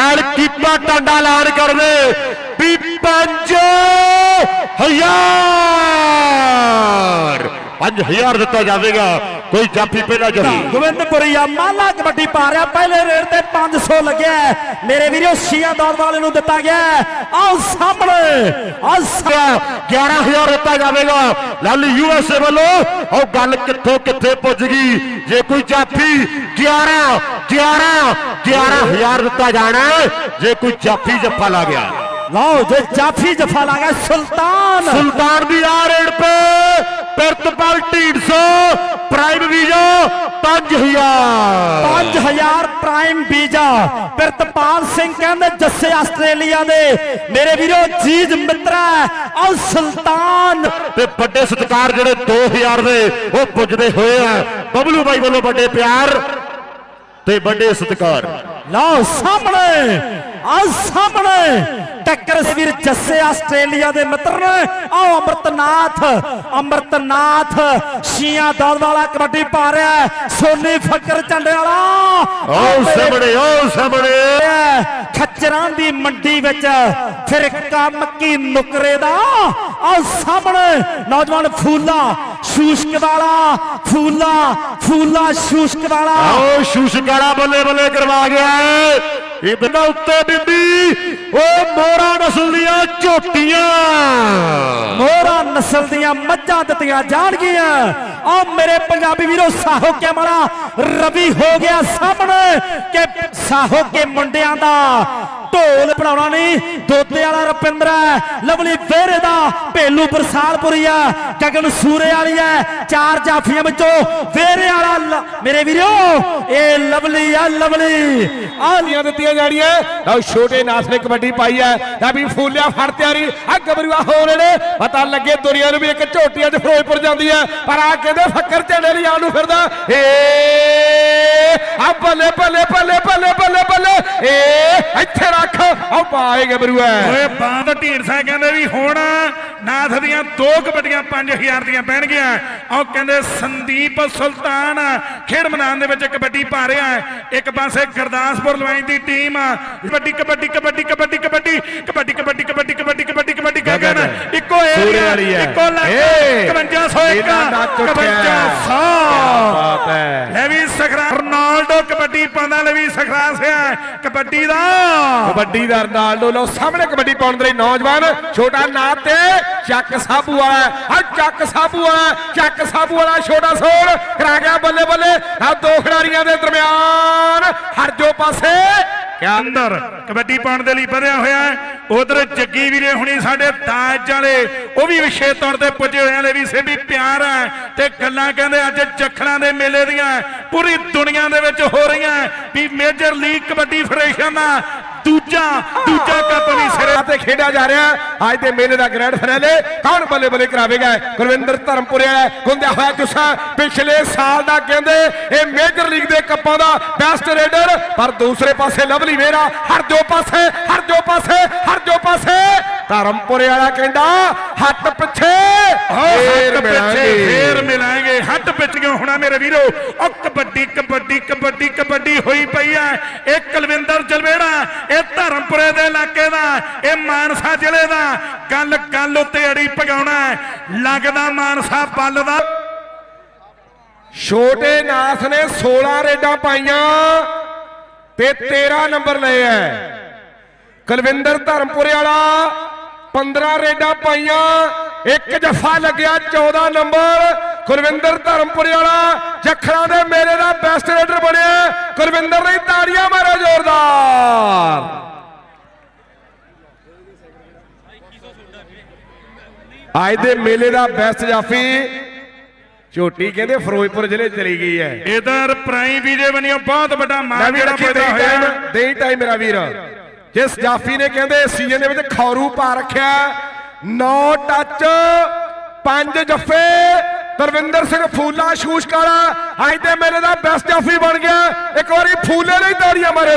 ਐਨ ਕੀਪਾ ਟਾਂਡਾ ਐਲਾਨ ਕਰਦੇ ਵੀ ਪੰਜ ਹਜ਼ਾਰ। 5000 ਦਿੱਤਾ ਜਾਵੇਗਾ। ਕੋਈ ਜਾਫੀ ਪਹਿਲਾ ਜਫੀ ਗੋਬਿੰਦਪੁਰੀਆ ਮਾਲਾ ਕਬੱਡੀ ਪਾ ਰਿਹਾ ਪਹਿਲੇ ਰੇਡ ਤੇ 500 ਲੱਗਿਆ। ਮੇਰੇ ਵੀਰੋ ਸ਼ੀਆ ਦੌੜ ਵਾਲੇ ਨੂੰ ਦਿੱਤਾ ਗਿਆ। ਆਓ ਸਾਹਮਣੇ ਸਾ- 11000 ਦਿੱਤਾ ਜਾਵੇਗਾ। ਲਾਲੀ ਯੂਐਸਏ ਵੱਲੋਂ ਉਹ ਗੱਲ ਕਿੱਥੋਂ ਕਿੱਥੇ ਪੁੱਜ ਗਈ? ਜੇ ਕੋਈ ਜਾਫੀ 11 11 11000 ਦਿੱਤਾ ਜਾਣਾ ਜੇ ਕੋਈ ਜਾਫੀ ਜੱਫਾ ਲਾ ਗਿਆ। ਲਓ ਜੇ ਜਾਫੀ ਜਫਾ ਲਾ ਗਿਆ ਸੁਲਤਾਨ। ਸੁਲਤਾਨ ਦੀ ਆ raid Dhindso prime visa 5000 5000 prime visa. Pritpal Singh ਕਹਿੰਦੇ ਜੱਸੇ ਆਸਟ੍ਰੇਲੀਆ ਦੇ। ਮੇਰੇ ਵੀਰੋ ਜੀਜ ਮਿੱਤਰਾ ਆਓ ਸੁਲਤਾਨ। ਤੇ ਵੱਡੇ ਸਤਿਕਾਰ ਜਿਹੜੇ 2000 ਦੇ ਉਹ ਪੁੱਜਦੇ ਹੋਏ ਆ। ਬਬਲੂ ਬਾਈ ਵੱਲੋਂ ਵੱਡੇ ਪਿਆਰ ਤੇ ਵੱਡੇ ਸਤਿਕਾਰ। ਲਓ ਸਾਹਮਣੇ। ਆ ਸਾਹਮਣੇ ਟੱਕਰ ਵੀਰ ਜੱਸੇ ਆਸਟ੍ਰੇਲੀਆ ਦੇ ਮਿੱਤਰ ਨੇ। ਆਓ ਅਮਰਤਨਾਥ ਅਮਰਤਨਾਥ ਸ਼ੀਆਂ ਦੌੜ ਵਾਲਾ ਕਬੱਡੀ ਪਾ ਰਿਹਾ ਹੈ। ਸੋਨੀ ਫੱਕਰ ਝੰਡੇ ਵਾਲਾ ਆਓ ਸਾਹਮਣੇ ਆਓ ਸਾਹਮਣੇ। ਖੱਚਰਾਂ ਦੀ ਮੰਡੀ ਵਿੱਚ ਫਿਰ ਕੰਮ ਕੀ ਨੁਕਰੇ ਦਾ? ਆ ਸਾਹਮਣੇ ਨੌਜਵਾਨ ਫੂਲਾ ਸ਼ੂਸ਼ਕ ਵਾਲਾ ਫੂਲਾ ਫੂਲਾ ਸ਼ੂਸ਼ਕ ਵਾਲਾ। ਆਓ ਸ਼ੂਸ਼ਕਾਲਾ ਬੱਲੇ ਬੱਲੇ ਕਰਵਾ ਗਿਆ ਹੈ ਉੱਤੇ ਬੀਬੀ ਉਹ ਮੋਰਾ ਨਸਲ ਦੀਆਂ ਝੋਟੀਆਂ। ਮੋਹਰਾ ਨਸਲ ਦੀਆਂ ਮੱਝਾਂ ਦਿੱਤੀਆਂ ਜਾਣਗੀਆਂ। ਆ ਮੇਰੇ ਪੰਜਾਬੀ ਵੀਰੋ, ਸਾਹੋ ਕੇ ਮਾਰਾ ਰਵੀ ਹੋ ਗਿਆ ਸਾਹਮਣੇ ਕਿ ਸਾਹੋ ਕੇ ਮੁੰਡਿਆਂ ਦਾ ਢੋਲ ਬਣਾਉਣਾ ਨਹੀਂ ਦੋਤੇ ਵਾਲਾ ਰੁਪਿੰਦਰ ਲਵਲੀ ਵੇਰੇ ਦਾ, ਭੇਲੂ ਬਰਸਾਲਪੁਰੀਆ ਗਗਨ ਸੂਰੇ ਵਾਲੀ ਹੈ। ਚਾਰ ਜਾਫੀਆਂ ਵਿੱਚੋਂ ਵੇਰੇ ਵਾਲਾ ਮੇਰੇ ਵੀਰੋ, ਇਹ ਲਵਲੀ ਆ ਲਵਲੀ। ਆ ਦਿੱਤੀਆਂ ਜਾਣੀਆਂ। ਲਓ, ਛੋਟੇ ਨਾਸ ਨੇ ਕਬੱਡੀ ਪਾਈ ਹੈ। ਤਾਂ ਵੀ ਫੂਲਿਆ ਫੜ ਤਿਆਰੀ। ਆ ਗਬਰੂਆ ਹੋ ਰਹੇ ਨੇ ਪਤਾ ਲੱਗੇ ਦੁਨੀਆ ਨੂੰ ਵੀ ਇੱਕ ਝੋਟੀ ਅੱਜ ਫਿਰੋਜ਼ਪੁਰ ਜਾਂਦੀ ਹੈ। ਪਰ ਆ ਕਹਿੰਦੇ ਫੱਕਰ ਝੰਡੇ ਲਈ ਆਉਣ ਨੂੰ ਫਿਰਦਾ। ਏ ਆ ਬੱਲੇ ਬੱਲੇ ਬੱਲੇ ਬੱਲੇ ਬੱਲੇ ਬੱਲੇ ਏ ਇੱਥੇ ਰੱਖ ਆ ਪਾਏ ਗਬਰੂਆ ਓਏ ਬਾਂਦ ਢੀਂਡਸਾ ਕਹਿੰਦੇ ਵੀ ਹੁਣ ਨਾਥ ਦੀਆਂ ਦੋ ਕਬੱਡੀਆਂ 5000 ਦੀਆਂ ਪੈਣਗੀਆਂ ਉਹ ਕਹਿੰਦੇ ਸੰਦੀਪ ਸੁਲਤਾਨ ਖੇਡ ਮੈਦਾਨ ਦੇ ਵਿੱਚ ਕਬੱਡੀ ਪਾ ਰਿਹਾ ਹੈ ਇੱਕ ਪਾਸੇ ਗੁਰਦਾਸਪੁਰ ਲਵਾਈ ਦੀ ਟੀਮ ਕਬੱਡੀ ਕਬੱਡੀ ਕਬੱਡੀ ਕਬੱਡੀ ਕਬੱਡੀ ਕਬੱਡੀ ਕਬੱਡੀ ਕਬੱਡੀ ਕਬੱਡੀ ਕਬੱਡੀ ਕਬੱਡੀ ਗਗਨ ਇੱਕੋ ਏਰੀਆ। ਇੱਕੋ ਲੱਗ ਏ, 5501 ਇਹਦਾ ਨੱਚ ਉੱਠਿਆ। 5500 ਬਾਤ ਹੈ ਲੈਵੀ ਸਖਰਾ ਰੋਨਾਲਡੋ ਕਬੱਡੀ ਪਾਉਂਦਾ ਲੈਵੀ ਸਖਰਾ ਸਿਆ ਕਬੱਡੀ ਦਾ। ਕਬੱਡੀ ਦਾ ਰਨਾਲਡੋ ਲੋ ਸਾਹਮਣੇ ਕਬੱਡੀ ਪਾਉਣ ਦੇ ਲਈ ਨੌਜਵਾਨ, ਛੋਟਾ ਨਾਂ ਤੇ ਚੱਕ ਸਾਬੂ ਵਾਲਾ ਆ ਚੱਕ ਸਾਬੂ ਵਾਲਾ ਚੱਕ ਸਾਬੂ ਵਾਲਾ ਛੋਟਾ ਸੋਲ ਕਰਾ ਗਿਆ ਬੱਲੇ ਬੱਲੇ ਆ ਦੋ ਖਿਡਾਰੀਆਂ ਦੇ ਦਰਮਿਆਨ। ਹਰਜੋ ਪਾਸੇ ਅੰਦਰ ਕਬੱਡੀ ਪਾਉਣ ਦੇ ਲਈ ਵਧਿਆ ਹੋਇਆ ਹੈ। ਉਧਰ ਜੱਗੀ ਵੀਰੇ ਹੁਣੀ ਸਾਡੇ ਤਾਜ ਵਾਲੇ, ਉਹ ਵੀ ਵਿਸ਼ੇਸ਼ ਤੌਰ ਤੇ ਪੁੱਜੇ ਹੋਏ ਨੇ ਵੀ ਸੇਬੀ ਪਿਆਰ ਹੈ ਤੇ ਗੱਲਾਂ ਕਹਿੰਦੇ ਅੱਜ ਜਖਣਾ ਦੇ ਮੇਲੇ ਦੀਆਂ ਪੂਰੀ ਦੁਨੀਆ ਦੇ ਵਿੱਚ ਹੋ ਰਹੀਆਂ ਵੀ ਮੇਜਰ ਲੀਗ ਕਬੱਡੀ ਫੈਡਰੇਸ਼ਨ ਦਾ ਦੂਜਾ ਦੂਜਾ ਕੱਪ ਵੀ ਸਿਰੇ ਤੇ ਖੇਡਿਆ ਜਾ ਰਿਹਾ। ਅੱਜ ਦੇ ਮੇਲੇ ਦਾ ਗ੍ਰੈਂਡ ਫਾਈਨਲ ਕੌਣ ਬੱਲੇ ਬੱਲੇ ਕਰਾਵੇਗਾ? ਕੁਲਵਿੰਦਰ ਧਰਮਪੁਰੇ ਵਾਲਾ ਗੁੰਦਿਆ ਹੋਇਆ ਜੁੱਸਾ ਪਿਛਲੇ ਸਾਲ ਦਾ ਕਹਿੰਦੇ ਇਹ ਮੇਜਰ ਲੀਗ ਦੇ ਕੱਪਾਂ ਦਾ ਬੈਸਟ ਰੇਡਰ ਪਰ ਦੂਸਰੇ ਪਾਸੇ ਲਵਲੀ ਵੇਰਾ ਹਰ ਜੋ ਪਾਸੇ ਹਰ ਜੋ ਪਾਸੇ ਹਰ ਜੋ ਪਾਸੇ। ਧਰਮਪੁਰੇ ਵਾਲਾ ਕਹਿੰਦਾ ਹੱਥ ਪਿੱਛੇ ਫੇਰ ਫੇਰ ਮਿਲਾਂਗੇ। ਫੇਰ ਮਿਲਾਂਗੇ ਹੱਟ ਪਿੱਛੀਆਂ ਹੋਣਾ ਮੇਰੇ ਵੀਰੋ? ਉਹ ਕਬੱਡੀ ਕਬੱਡੀ ਕਬੱਡੀ ਕਬੱਡੀ ਹੋਈ ਪਈ ਆ ਇਹ ਕੁਲਵਿੰਦਰ ਜਲਵੇੜਾ, ਇਹ ਧਰਮਪੁਰੇ ਦੇ ਇਲਾਕੇ ਦਾ, ਇਹ ਮਾਨਸਾ ਜ਼ਿਲ੍ਹੇ ਦਾ। ਗੱਲ ਗੱਲ ਉੱਤੇ ਅੜੀ ਪਗਾਉਣਾ ਲੱਗਦਾ ਮਾਨਸਾ ਬੱਲ ਦਾ। ਛੋਟੇ ਨਾਸ ਨੇ 16 ਰੇਡਾਂ ਪਾਈਆਂ ਤੇ 13 ਨੰਬਰ ਲਏ ਐ ਕੁਲਵਿੰਦਰ ਧਰਮਪੁਰੇ ਵਾਲਾ 15 ਰੇਡਾਂ ਪਾਈਆਂ। ਇੱਕ ਜਫਾ ਲੱਗਿਆ 14 ਨੰਬਰ। ਕੁਲਵਿੰਦਰ ਧਰਮਪੁਰੇ ਵਾਲਾ ਜਖਣਾ ਦੇ ਮੇਲੇ ਦਾ ਬੈਸਟ ਰੇਡਰ ਬਣਿਆ। ਕੁਲਵਿੰਦਰ ਲਈ ਤਾੜੀਆਂ ਮਾਰੋ ਜ਼ੋਰਦਾਰ। ਅੱਜ ਦੇ ਮੇਲੇ ਦਾ ਬੈਸਟ ਜਾਫੀ ਝੋਟੀ ਕਹਿੰਦੇ ਫਿਰੋਜ਼ਪੁਰ ਜ਼ਿਲ੍ਹੇ ਚਲੀ ਗਈ ਹੈ। ਇਧਰ ਪ੍ਰਾਈਮ ਵੀਜੇ ਬਣਿਓ ਬਹੁਤ ਵੱਡਾ ਮੈਂ ਮਾਨ ਵੀ ਜਿਹੜਾ ਪੈਦਾ ਹੋਇਆ ਦੇਈ ਟਾਈਮ ਮੇਰਾ ਵੀਰ। ਜਿਸ ਜਾਫੀ ਨੇ ਕਹਿੰਦੇ ਸੀਜ਼ਨ ਦੇ ਵਿੱਚ ਖੌਰੂ ਪਾ ਰੱਖਿਆ ਨੌ ਟੱਚ ਪੰਜ ਜੱਫੇ ਦਰਵਿੰਦਰ ਸਿੰਘ ਫੂਲਾ, ਸ਼ੂਸ਼ ਕਾਲਾ, ਅੱਜ ਦੇ ਮੇਲੇ ਦਾ ਬੈਸਟ ਜਾਫੀ ਬਣ ਗਿਆ। ਇੱਕ ਵਾਰੀ ਫੂਲੇ ਲਈ ਤਾੜੀਆਂ ਮਾਰੇ